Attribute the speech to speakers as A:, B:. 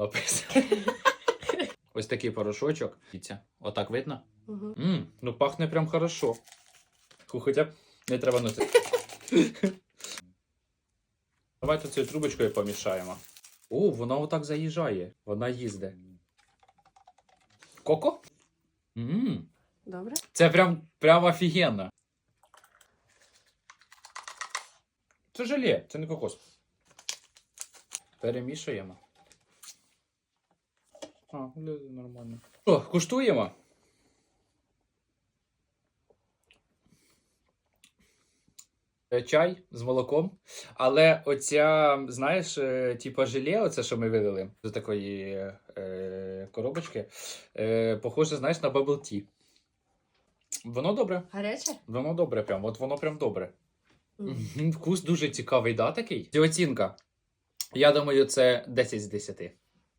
A: написано. Ось такий порошочок. Дивіться, Отак видно?
B: Угу.
A: Мм, ну пахне прям хорошо. Ху, Хоча б не треба носити. Давайте цією трубочкою помішаємо. О, вона отак заїжджає. Вона їздить. Коко? Мм,
B: Добре?
A: це прям, прям офігенно. Це желе, це не кокос. Перемішуємо. А, ну, нормально. О, куштуємо. Е, Чай з молоком. Але оця, знаєш, е, типа желе, оце, що ми видали з такої е, коробочки, е, похоже, знаєш, на bubble tea. Воно добре.
B: Гаряче?
A: Воно добре прям. От воно прям добре.
B: Мгм,
A: Вкус дуже цікавий, да, такий? І оцінка. Я думаю, це 10 з 10.